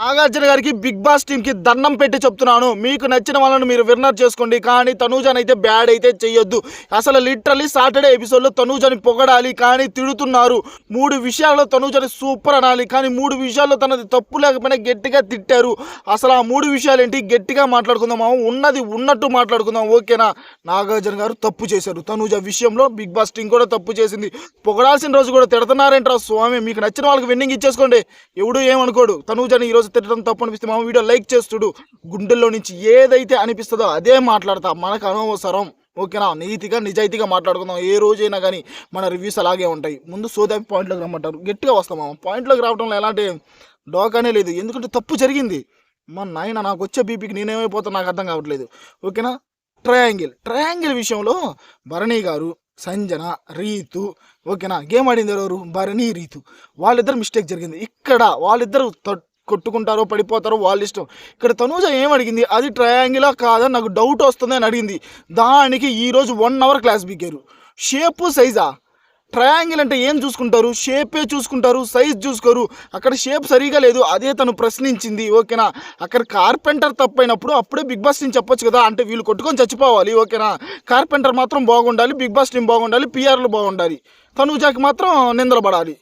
నాగార్జున గారికి big boss టీమ్కి దండం పెట్టి చెప్తున్నాను. మీకు నచ్చిన వాళ్ళని మీరు విన్నర్ చేసుకోండి. కానీ తనూజన్ అయితే బ్యాడ్ అయితే చెయ్యొద్దు. అసలు లిటరలీ సాటర్డే ఎపిసోడ్లో తనూజని పొగడాలి కానీ తిడుతున్నారు. మూడు విషయాల్లో తనూజని సూపర్ అనాలి కానీ మూడు విషయాల్లో తనది తప్పు లేకపోయినా గట్టిగా తిట్టారు. అసలు ఆ మూడు విషయాలు ఏంటి గట్టిగా మాట్లాడుకుందాం ఉన్నది ఉన్నట్టు మాట్లాడుకుందాం ఓకేనా? నాగార్జున గారు తప్పు చేశారు. తనూజ విషయంలో బిగ్ బాస్ టీం కూడా తప్పు చేసింది. పొగడాల్సిన రోజు కూడా తిడుతున్నారేంట్రా స్వామి? మీకు నచ్చిన వాళ్ళకి విన్నింగ్ ఇచ్చేసుకోండి. ఎవడు ఏమనుకోడు? తనూజని ఈరోజు తిట్టడం తప్పు అనిపిస్తే మా వీడియో లైక్ చేస్తుడు గుండెల్లో నుంచి ఏదైతే అనిపిస్తుందో అదే మాట్లాడతా. మనకు అనవసరం. ఓకేనా? నీతిగా నిజాయితీగా మాట్లాడుకుందాం. ఏ రోజైనా కానీ మన రివ్యూస్ అలాగే ఉంటాయి. ముందు సోదాపి పాయింట్లోకి రమ్మంటారు. గట్టిగా వస్తాం మామ. పాయింట్లోకి రావడంలో ఎలాంటి డోకానే లేదు. ఎందుకంటే తప్పు జరిగింది. మా నాయన నాకు వచ్చే బీపీకి నేనేమైపోతా నాకు అర్థం కావట్లేదు. ఓకేనా? ట్రయాంగిల్. ట్రయాంగిల్ విషయంలో భరణి గారు సంజన రీతు ఓకేనా? గేమ్ ఆడింది ఎవరు? భరణి రీతు. వాళ్ళిద్దరు మిస్టేక్ జరిగింది. ఇక్కడ వాళ్ళిద్దరు కొట్టుకుంటారో పడిపోతారో వాళ్ళ ఇష్టం. ఇక్కడ తనూజ ఏం అడిగింది? అది ట్రయాంగిలా కాదని నాకు డౌట్ వస్తుంది అని అడిగింది. దానికి ఈరోజు వన్ అవర్ క్లాస్ బిగారు షేపు సైజా ట్రయాంగిల్ అంటే ఏం చూసుకుంటారు? షేపే చూసుకుంటారు? సైజ్ చూసుకోరు. అక్కడ షేప్ సరిగా లేదు. అదే తను ప్రశ్నించింది. ఓకేనా? అక్కడ కార్పెంటర్ తప్పైనప్పుడు అప్పుడే బిగ్ బాస్ టీం చెప్పొచ్చు కదా? అంటే వీళ్ళు కొట్టుకొని చచ్చిపోవాలి. ఓకేనా? కార్పెంటర్ మాత్రం బాగుండాలి. బిగ్ బాస్ టీం బాగుండాలి. పిఆర్లు బాగుండాలి. తనుజాకి మాత్రం నిందలు పడాలి.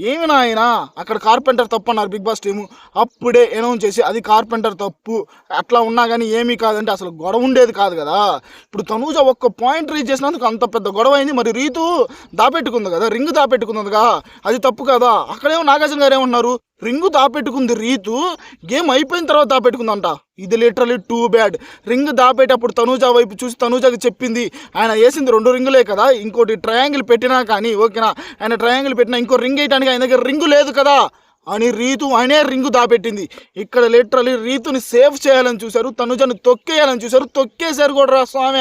ఏమి నాయనా? అక్కడ కార్పెంటర్ తప్పు అన్నారు బిగ్ బాస్ టీము. అప్పుడే అనౌన్స్ చేసి అది కార్పెంటర్ తప్పు. అట్లా ఉన్నా కానీ ఏమీ కాదంటే అసలు గొడవ ఉండేది కాదు కదా. ఇప్పుడు తనూజ ఒక్క పాయింట్ రీచ్ చేసినందుకు అంత పెద్ద గొడవ అయింది. మరి రీతు దాపెట్టుకుంది కదా. రింగ్ దాపెట్టుకుందిగా. అది తప్పు కదా. అక్కడేమో నాగార్జున గారు ఏమంటున్నారు? రింగు దాపెట్టుకుంది రీతు. గేమ్ అయిపోయిన తర్వాత దాపెట్టుకుందంట. ఇది లిటరలీ టూ బ్యాడ్ రింగ్ దాపేటప్పుడు తనూజ వైపు చూసి తనూజకి చెప్పింది ఆయన వేసింది రెండు రింగులే కదా ఇంకోటి ట్రయాంగిల్ పెట్టినా కానీ ఓకేనా? ఆయన ట్రయాంగిల్ పెట్టినా ఇంకో రింగ్ వేయడానికి ఆయన దగ్గర రింగు లేదు కదా. అని రీతు అనే రింగు దాపెట్టింది. ఇక్కడ లిటరలీ రీతుని సేవ్ చేయాలని చూశారు తనుజను తొక్కేయాలని చూశారు తొక్కేశారు కూడా రా స్వామి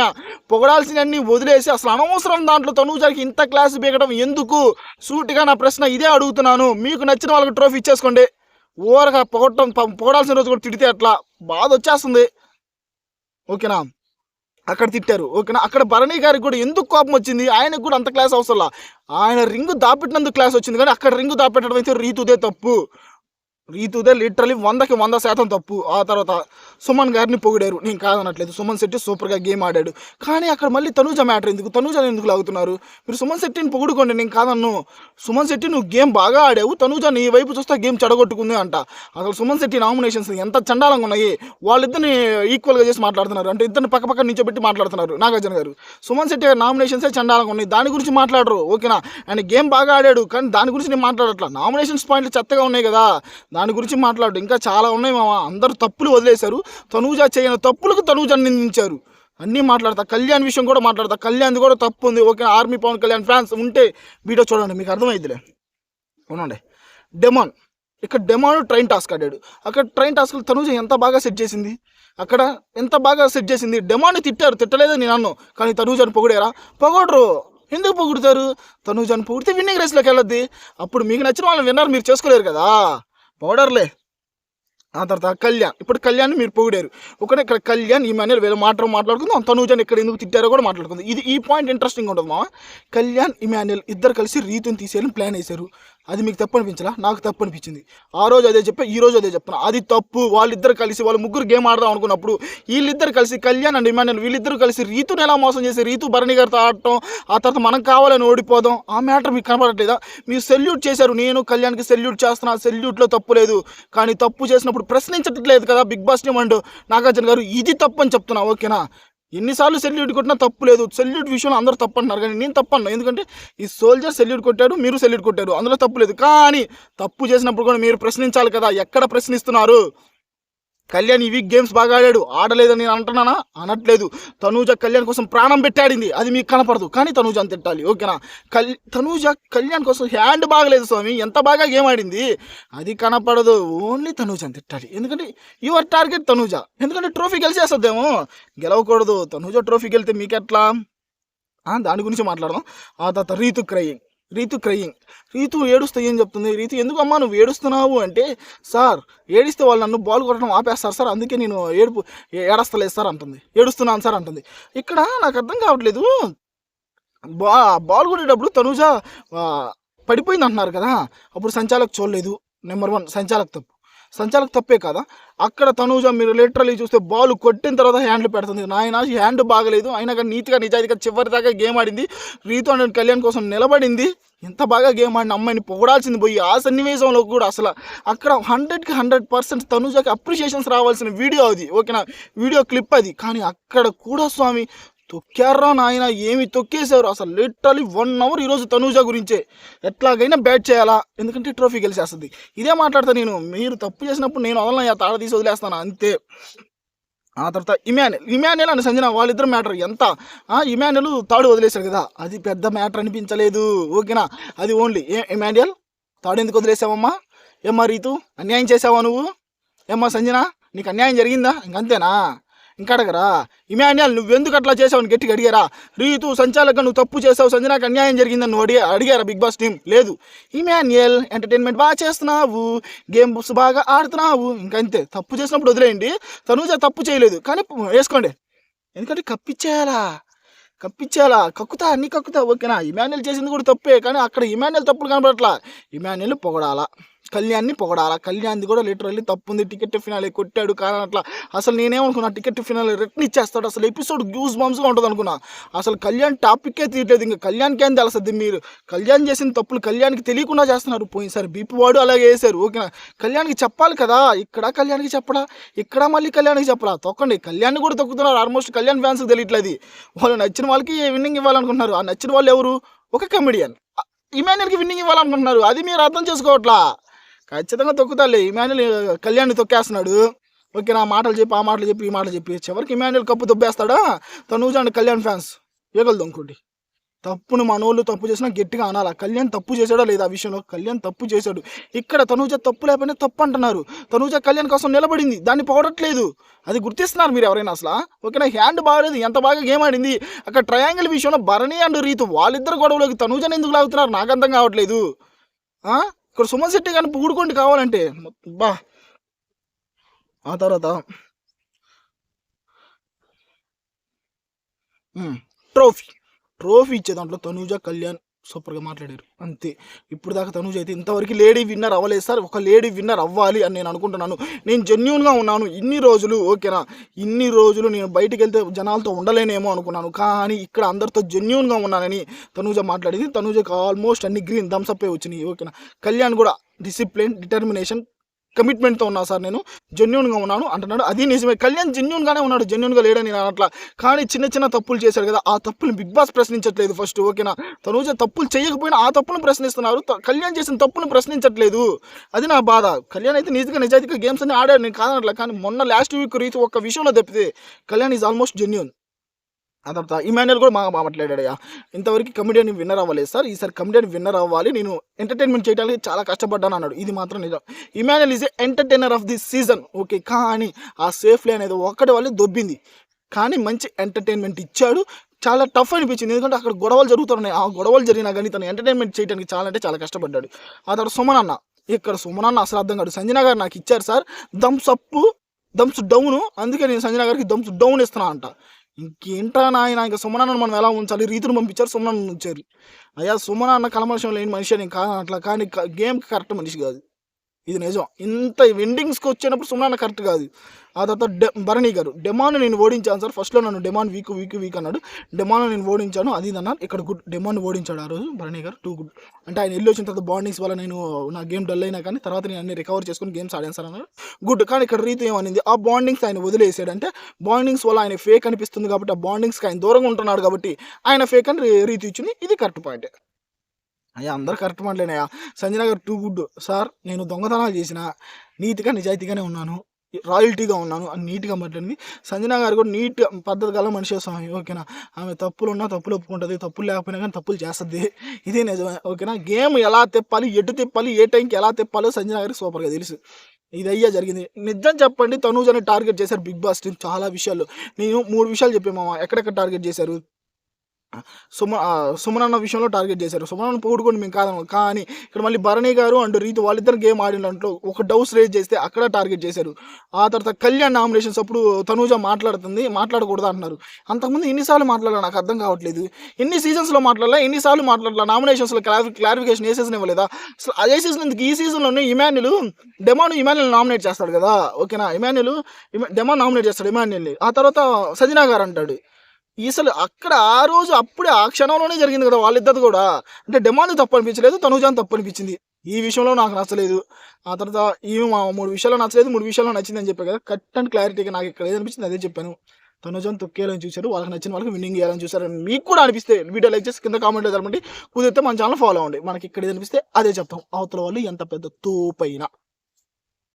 పొగడాల్సినన్ని వదిలేసి అసలు అనవసరం దాంట్లో తనుజాకి ఇంత క్లాస్ బీగడం ఎందుకు? సూటిగా నా ప్రశ్న ఇదే అడుగుతున్నాను. మీకు నచ్చిన వాళ్ళకి ట్రోఫీ ఇచ్చేసుకోండి. ఓరగా పొగడటం పొగడాల్సిన రోజు కూడా తిడితే అట్లా బాధ వచ్చేస్తుంది. ఓకేనా? అక్కడ తిట్టారు. ఓకేనా? అక్కడ భరణి గారికి కూడా ఎందుకు కోపం వచ్చింది? ఆయనకు కూడా అంత క్లాస్ అవసరంలా? ఆయన రింగు దాపెట్టినందుకు క్లాస్ వచ్చింది కానీ అక్కడ రింగు దాపెట్టడం అయితే రీతుదే తప్పు. రీతుదే లిటరలీ వందకి వంద శాతం తప్పు. ఆ తర్వాత సుమన్ గారిని పొగిడారు. నేను కాదనట్లేదు. సుమన్ శెట్టి సూపర్గా గేమ్ ఆడాడు. కానీ అక్కడ మళ్ళీ తనూజ మ్యాటర్ ఎందుకు? తనూజ ఎందుకు లాగుతున్నారు? మీరు సుమన్ శెట్టిని పొగుడుకోండి. నేను కాదన్ను. సుమన్ శెట్టి నువ్వు గేమ్ బాగా ఆడావు. తనూజ నీ వైపు చూస్తే గేమ్ చెడగొట్టుకుంది అంట. అసలు సుమన్ శెట్టి నామినేషన్స్ ఎంత చండాలంగా ఉన్నాయి? వాళ్ళిద్దరిని ఈక్వల్గా చేసి మాట్లాడుతున్నారు. అంటే ఇద్దరిని పక్క పక్క నించోబెట్టి మాట్లాడుతున్నారు నాగార్జున గారు. సుమన్ శెట్టి నామినేషన్సే చండాలంగా ఉన్నాయి? దాని గురించి మాట్లాడరు. ఓకేనా? ఆయన గేమ్ బాగా ఆడాడు. కానీ దాని గురించి నేను మాట్లాడట్లా. నామినేషన్స్ పాయింట్లు చెత్తగా ఉన్నాయి కదా. దాని గురించి మాట్లాడు ఇంకా చాలా ఉన్నాయి మామ అందరూ తప్పులు వదిలేశారు. తనూజ చేయని తప్పులకు తనూజ నిందించారు. అన్నీ మాట్లాడతా. కళ్యాణ్ విషయం కూడా మాట్లాడతా. కళ్యాణ్ది కూడా తప్పు ఉంది. Okay army Pawan Kalyan fans ఉంటే వీడియో చూడండి. మీకు అర్థమైందిలే అవునండి. డెమాన్. ఇక్కడ డెమాన్ ట్రైన్ టాస్క్ ఆడాడు. అక్కడ ట్రైన్ టాస్క్ తనూజ ఎంత బాగా సెట్ చేసింది? అక్కడ ఎంత బాగా సెట్ చేసింది? డెమాన్ని తిట్టారు. తిట్టలేదని నేను అన్ను. కానీ తనూజని పొగిడారా? పొగడరు. ఎందుకు పొగుడుతారు? తనూజని పొగిడితే విన్నింగ్ రేస్లోకి వెళ్ళొద్ది. అప్పుడు మీకు నచ్చిన వాళ్ళని విన్నారు మీరు చేసుకోలేరు కదా. పౌడర్లే. ఆ తర్వాత కళ్యాణ్. ఇప్పుడు కళ్యాణ్ మీరు పొగిడారు. ఒకటే ఇక్కడ కళ్యాణ్ ఈ మనీ వేరే మాట మాట్లాడుకుందాం. తనూజన్ ఇక్కడ ఎందుకు తిట్టారో కూడా మాట్లాడుకుందాం. ఇది ఈ పాయింట్ ఇంట్రెస్టింగ్ ఉంటుంది మామ. కళ్యాణ్ ఇమాన్యుల్ ఇద్దరు కలిసి రీతుని తీసేయాలని ప్లాన్ వేశారు. అది మీకు తప్పు అనిపించలా? నాకు తప్పు అనిపించింది. ఆ రోజు అదే చెప్పా ఈ రోజు అదే చెప్తున్నా. అది తప్పు. వాళ్ళిద్దరు కలిసి వాళ్ళు ముగ్గురు గేమ్ ఆడదాం అనుకున్నప్పుడు వీళ్ళిద్దరు కలిసి కళ్యాణ్ అండ్ ఇమాన్యుల్ వీళ్ళిద్దరు కలిసి రీతుని ఎలా మోసం చేసి రీతు భరణి గారితో ఆడటం ఆ తర్వాత మనం కావాలని ఓడిపోదాం ఆ మ్యాటర్ మీకు కనపడట్లేదా మీరు సెల్యూట్ చేశారు. నేను కళ్యాణ్కి సెల్యూట్ చేస్తున్నా. సెల్యూట్లో తప్పు లేదు. కానీ తప్పు చేసినప్పుడు ప్రశ్నించట్లేదు కదా big boss team and Nagarjuna garu ఇది తప్పు అని చెప్తున్నా. ఓకేనా? ఎన్నిసార్లు సెల్యూట్ కొట్టినా తప్పు లేదు. సెల్యూట్ విషయంలో అందరూ తప్పు అంటున్నారు కానీ నేను తప్పు అన్నా ఎందుకంటే ఈ సోల్జర్ సెల్యూట్ కొట్టాడు మీరు సెల్యూట్ కొట్టారు. అందులో తప్పు లేదు. కానీ తప్పు చేసినప్పుడు కూడా మీరు ప్రశ్నించాలి కదా. ఎక్కడ ప్రశ్నిస్తున్నారు? కళ్యాణ్ ఈ వీక్ గేమ్స్ బాగా ఆడాడు. ఆడలేదని నేను అంటున్నానా? అనట్లేదు. తనూజ కళ్యాణ్ కోసం ప్రాణం పెట్టాడింది అది మీకు కనపడదు. కానీ తనూజ అని తిట్టాలి. ఓకేనా? కల్ తనూజ కళ్యాణ్ కోసం హ్యాండ్ బాగలేదు స్వామి. ఎంత బాగా గేమ్ ఆడింది? అది కనపడదు. ఓన్లీ తనూజ అని తిట్టాలి. ఎందుకంటే యువర్ టార్గెట్ తనూజ. ఎందుకంటే ట్రోఫీ గెలిచేస్తుందేమో గెలవకూడదు. తనూజ ట్రోఫీ గెలితే మీకెట్లా? దాని గురించి మాట్లాడదాం. ఆ తర్వాత రీతు క్రయింగ్ రీతు క్రయింగ్. రీతు ఏడుస్తే ఏం చెప్తుంది? రీతు ఎందుకు అమ్మా నువ్వు ఏడుస్తున్నావు? అంటే సార్ ఏడిస్తే వాళ్ళు నన్ను బాల్ కొట్టడం ఆపేస్తారు సార్ అందుకే నేను ఏడుపు ఏడస్తలేదు సార్ అంటుంది. ఏడుస్తున్నాను సార్ అంటుంది. ఇక్కడ నాకు అర్థం కావట్లేదు. బా బాల్ కొట్టేటప్పుడు తనుజ పడిపోయింది అంటున్నారు కదా అప్పుడు సంచాలక్ చూడలేదు. నెంబర్ వన్ సంచాలక్ తప్పు. సంచాలకు తప్పే కదా? అక్కడ తనూజ మీరు లిటరలీ చూస్తే బాల్ కొట్టిన తర్వాత హ్యాండ్లు పెడుతుంది. నాయన హ్యాండ్ బాగలేదు. అయినా కానీ నీట్గా నిజాయితీగా చివరి దాకా గేమ్ ఆడింది. రీతో అండ్ కళ్యాణ్ కోసం నిలబడింది. ఎంత బాగా గేమ్ ఆడిన అమ్మాయిని పొగడాల్సింది పోయి ఆ సన్నివేశంలో కూడా అసలు అక్కడ హండ్రెడ్కి హండ్రెడ్ పర్సెంట్ తనుజాకి అప్రిషియేషన్స్ రావాల్సిన వీడియో అది. ఓకేనా? వీడియో క్లిప్ అది. కానీ అక్కడ కూడా స్వామి తొక్కారా నాయన? ఏమి తొక్కేశారు? అసలు లిటరలీ వన్ అవర్ ఈరోజు తనూజ గురించే. ఎట్లాగైనా బ్యాట్ చేయాలా? ఎందుకంటే ట్రోఫీ గెలిచేస్తుంది. ఇదే మాట్లాడతా నేను. మీరు తప్పు చేసినప్పుడు నేను వదలను తాడ తీసి వదిలేస్తాను. అంతే. ఆ తర్వాత ఇమాన్యుల్ ఇమాన్యుల్ అని సంజన వాళ్ళిద్దరు మ్యాటర్ ఎంత? ఆ, ఇమాన్యుల్ తాడు వదిలేశాడు కదా. అది పెద్ద మ్యాటర్ అనిపించలేదు. ఓకేనా? అది ఓన్లీ. ఏ ఇమాన్యుల్ తాడు ఎందుకు వదిలేసావమ్మా? ఏమ్మా రీతు? అన్యాయం చేసావా నువ్వు? ఏమ్మా సంజన? నీకు అన్యాయం జరిగిందా? ఇంకంతేనా? ఇంకా అడగరా? ఇమాన్యాల్ నువ్వెందుకు అట్లా చేసావు అని గట్టిగా అడిగారా? రీతు సంచాలకంగా నువ్వు తప్పు చేసావు సంజనాకు అన్యాయం జరిగిందని నువ్వు అడిగా అడిగారా బిగ్ బాస్ టీం లేదు. ఇమాన్యుయల్ ఎంటర్టైన్మెంట్ బాగా చేస్తున్నావు. గేమ్స్ బాగా ఆడుతున్నావు. ఇంకంతే తప్పు చేసినప్పుడు వదిలేయండి. తనుజ తప్పు చేయలేదు. కానీ వేసుకోండి. ఎందుకంటే కప్పిచ్చేయాలా? కప్పిచ్చేయాలా? కక్కుతా అన్ని కక్కుతా. ఓకేనా? ఇమాన్యుల్ చేసింది కూడా తప్పే. కానీ అక్కడ ఇమాన్యుల్ తప్పులు కనబడట్లా. ఇమాన్యుల్ పొగడాలా? కళ్యాణ్ని పొగడాల? కళ్యాణ్ది కూడా లిటరల్లీ తప్పు ఉంది టికెట్ ఫినాలే కొట్టాడు కానీ అట్లా. అసలు నేనేమనుకున్నా టికెట్ ఫినాలే రిటర్న్ ఇచ్చేస్తాడు. అసలు ఎపిసోడ్ గ్యూస్ బాంబ్స్గా ఉంటుంది అనుకున్నా అసలు కళ్యాణ్ టాపిక్కే తీయట్లేదు. ఇంకా కళ్యాణ్కి ఏం తెలుస్తుంది మీరు? కళ్యాణ్ చేసిన తప్పులు కళ్యాణ్కి తెలియకుండా చేస్తున్నారు. పోయినసారి బీపీ వాడు అలాగే వేశారు ఓకేనా? కళ్యాణ్కి చెప్పాలి కదా? ఇక్కడ కళ్యాణ్కి చెప్పడా? ఇక్కడ మళ్ళీ కళ్యాణ్కి చెప్పడా తొక్కండి. కళ్యాణ్ కూడా తొక్కుతున్నారు. ఆల్మోస్ట్ కళ్యాణ్ ఫ్యాన్స్కి తెలియట్లేదు వాళ్ళు నచ్చిన వాళ్ళకి విన్నింగ్ ఇవ్వాలనుకుంటున్నారు? ఆ నచ్చిన వాళ్ళు ఎవరు? ఒక కమెడియన్ ఇమాన్యుల్కి విన్నింగ్ ఇవ్వాలనుకుంటున్నారు. అది మీరు అర్థం చేసుకోవట్లా? ఖచ్చితంగా తొక్కుతాలే. ఇమాన్యుల్ కళ్యాణ్ తొక్కేస్తున్నాడు. ఓకే నా మాటలు చెప్పి ఆ మాటలు చెప్పి ఈ మాటలు చెప్పి. చివరికి ఇమాన్యుల్ కప్పు దొబ్బేస్తాడా తను చూడండి కళ్యాణ్ ఫ్యాన్స్. ఏగలదు ఇంకోటి తప్పును మనోళ్ళు తప్పు చేసినా గట్టిగా అనాలా. కళ్యాణ్ తప్పు చేశాడా లేదా ఆ విషయంలో? కళ్యాణ్ తప్పు చేశాడు. ఇక్కడ తనూజ తప్పు లేకపోయినా తప్పు అంటున్నారు. తనూజ కళ్యాణ్ కోసం నిలబడింది. దాన్ని పోవడట్లేదు అది గుర్తిస్తున్నారు మీరు ఎవరైనా అసలు? ఓకేనా హ్యాండ్ బాగలేదు. ఎంత బాగా గేమ్ ఆడింది? అక్కడ ట్రయాంగిల్ విషయంలో భరణి అండ్ రీతు వాళ్ళిద్దరు గొడవలోకి తనూజని ఎందుకు లాగుతున్నారు? నాకు అర్థం కావట్లేదు. ఇక్కడ సుమన్ శెట్టి కానీ పూడుకోండి కావాలంటే. బా ఆ తర్వాత. ట్రోఫీ. ట్రోఫీ ఇచ్చే దాంట్లో తనూజ కళ్యాణ్ సూపర్గా మాట్లాడారు. అంతే. ఇప్పుడు దాకా తనుజ్ అయితే ఇంతవరకు లేడీ విన్నర్ అవ్వలేదు. సార్ ఒక లేడీ విన్నర్ అవ్వాలి అని నేను అనుకుంటున్నాను. నేను జెన్యున్గా ఉన్నాను. ఇన్ని రోజులు ఓకేనా? ఇన్ని రోజులు నేను బయటికి వెళ్తే జనాలతో ఉండలేనేమో అనుకున్నాను. కానీ ఇక్కడ అందరితో జెన్యున్గా ఉన్నానని తనుజ మాట్లాడింది. తనుజకి ఆల్మోస్ట్ అన్ని గ్రీన్ థమ్స్అప్ వచ్చినాయి ఓకేనా? కళ్యాణ్ కూడా డిసిప్లిన్ డిటర్మినేషన్ కమిట్మెంట్తో ఉన్నా సార్ నేను. జెన్యున్గా ఉన్నాను. అంటున్నాడు అది నిజమే. కళ్యాణ్ జెన్యున్గానే ఉన్నాడు. జెన్యున్గా లేడని నేను అట్లా కానీ చిన్న చిన్న తప్పులు చేశాడు కదా ఆ తప్పులు బిగ్ బాస్ ప్రశ్నించట్లేదు ఫస్ట్ ఓకేనా తనూజ తప్పులు చేయకపోయినా ఆ తప్పును ప్రశ్నిస్తున్నారు. కళ్యాణ్ చేసిన తప్పును ప్రశ్నించట్లేదు. అది నా బాధ. కళ్యాణ్ అయితే నిజంగా నిజాయితీగా గేమ్స్ అన్ని ఆడాడు. నేను కాదనట్లా. కానీ మొన్న లాస్ట్ వీక్ రీతి ఒక్క విషయంలో తప్పితే కళ్యాణ్ ఈజ్ ఆల్మోస్ట్ జెన్యున్ ఆ తర్వాత ఇమాన్యుల్ కూడా బాగా మాట్లాడాడయ్యా. ఇంతవరకు కమెడియన్ విన్నర్ అవ్వలేదు సార్. ఈసారి కమెడియన్ విన్నర్ అవ్వాలి. నేను ఎంటర్టైన్మెంట్ చేయడానికి చాలా కష్టపడ్డాను అన్నాడు. ఇది మాత్రం నిజం. Emmanuel is entertainer of the season okay కానీ ఆ సేఫ్లీ అనేది ఒక్కటి వాళ్ళు దొబ్బింది. కానీ మంచి ఎంటర్టైన్మెంట్ ఇచ్చాడు. చాలా టఫ్ అనిపించింది. ఎందుకంటే అక్కడ గొడవలు జరుగుతున్నాయి. ఆ గొడవలు జరిగినా కానీ తను ఎంటర్టైన్మెంట్ చేయడానికి చాలా అంటే చాలా కష్టపడ్డాడు. ఆ తర్వాత సుమన్ అన్న ఇక్కడ సుమన్ అన్న అసలు అర్థం కాదు. సంజన గారు నాకు ఇచ్చారు sir. Thumbs up thumbs down అందుకే నేను సంజన గారికి దమ్స్ డౌన్ ఇస్తున్నా అంట. ఇంకేంటా నాయన? ఇంకా సుమనాన్న మనం ఎలా ఉంచాలి? రీతిని పంపించారు సుమనాన్న ఉంచారు. అయ్యా సుమనాన్న కలమర్షం లేని మనిషి అని కా అట్లా కానీ గేమ్కి కరెక్ట్ మనిషి కాదు. ఇది నిజం. ఇంత ఎండింగ్స్కి వచ్చేటప్పుడు సుమనాన్న కరెక్ట్ కాదు. ఆ తర్వాత డె భరణి గారు డెమాన్ నేను ఓడించాను సార్. ఫస్ట్లో నన్ను డెమాన్ వీక్ వీక్ వీక్ అన్నాడు. డెమాన్ నేను ఓడించాను. అది ఇది అన్నారు. ఇక్కడ గుడ్ డెమాన్ ఓడించాడు ఆ రోజు భరణి గారు. టూ గుడ్ అంటే ఆయన వెళ్ళి వచ్చిన తర్వాత బాండింగ్స్ వల్ల నేను నా గేమ్ డల్ అయినా కానీ తర్వాత నేను అన్ని రికవర్ చేసుకుని గేమ్స్ ఆడాను సార్ అన్నారు గుడ్ కానీ ఇక్కడ రీతి ఏమనింది? ఆ బాండింగ్స్ ఆయన వదిలేసాడు. అంటే బాండింగ్స్ వల్ల ఆయన ఫేక్ అనిపిస్తుంది కాబట్టి ఆ బాండింగ్స్కి ఆయన దూరంగా ఉంటున్నాడు కాబట్టి ఆయన ఫేక్ అని రీతి ఇచ్చింది ఇది కరెక్ట్ పాయింట్ అయ్యా అందరు కరెక్ట్ మాట్లాడినయా? సంజన గారు టూ గుడ్ సార్ నేను దొంగతనాలు చేసిన నీతిగా నిజాయితీగానే ఉన్నాను రాయల్టీగా ఉన్నాను అని నీట్గా మాట్లాడింది. సంజన గారు కూడా నీట్ పద్ధతి గల మనిషి స్వామి ఓకేనా? ఆమె తప్పులు ఉన్నా తప్పులు ఒప్పుకుంటుంది తప్పులు లేకపోయినా కానీ తప్పులు చేస్తుంది. ఇదే నిజమే ఓకేనా? గేమ్ ఎలా తెప్పాలి ఎటు తెప్పాలి ఏ టైంకి ఎలా తెప్పాలో సంజన గారికి సూపర్గా తెలుసు. ఇది అయ్యా జరిగింది. నిజం చెప్పండి తనూజ్ అని టార్గెట్ చేశారు బిగ్ బాస్ టీం చాలా విషయాలు నేను మూడు విషయాలు చెప్పాను ఎక్కడెక్కడ టార్గెట్ చేశారు? సుమ ఆ, సుమన్ అన్న విషయంలో టార్గెట్ చేశారు. సుమన్ అన్న మేము కాదను కానీ ఇక్కడ మళ్ళీ భరణి గారు అండ్ రీతి వాళ్ళిద్దరు గేమ్ ఆడిన దాంట్లో ఒక డౌస్ రేజ్ చేస్తే అక్కడ టార్గెట్ చేశారు. ఆ తర్వాత కళ్యాణ్ నామినేషన్స్ అప్పుడు తనూజ మాట్లాడుతుంది. మాట్లాడకూడదు అంటున్నారు. అంతకుముందు ఎన్నిసార్లు మాట్లాడాలి నాకు అర్థం కావట్లేదు. ఎన్ని సీజన్స్లో మాట్లాడలా? ఎన్నిసార్లు మాట్లాడాలా? నామినేషన్స్లో క్లారి క్లారిఫికేషన్ ఏ సీజన్ ఇవ్వలేదా? అసలు అదే సీజన్ ఎందుకు? ఈ సీజన్లోనే ఇమాన్యుల్ డెమాను ఇమాన్యుల్ నామినేట్ చేస్తాడు కదా. ఓకేనా? ఇమాన్యుల్ డెమాన్ నామినేట్ చేస్తాడు ఇమాన్యుల్ని. ఆ తర్వాత సజినా గారు అంటాడు. అసలు అక్కడ ఆ రోజు అప్పుడే ఆ క్షణంలోనే జరిగింది కదా వాళ్ళిద్దరు కూడా. అంటే డిమాండ్ తప్పు అనిపించలేదు తనుజాన్ తప్పు అనిపించింది ఈ విషయంలో నాకు నచ్చలేదు. ఆ తర్వాత ఈమె మూడు విషయాలు నచ్చలేదు మూడు విషయాలు నచ్చింది అని చెప్పాను కదా. కట్ అండ్ క్లారిటీగా నాకు ఇక్కడ ఏదనిపించింది అదే చెప్పాను. తనుజాన్ తొక్కేయాలని చూశారు వాళ్ళకి నచ్చిన వాళ్ళకి విన్నింగ్ చేయాలని చూశారు మీకు కూడా అనిపిస్తే వీడియో లైక్ చేసి కింద కామెంట్ తెలపండి. కుదిరితే మన ఛానల్ ఫాలో అవ్వండి. మనకి ఇక్కడ అనిపిస్తే అదే చెప్తాం. అవతల వాళ్ళు ఎంత పెద్ద తోపైనా.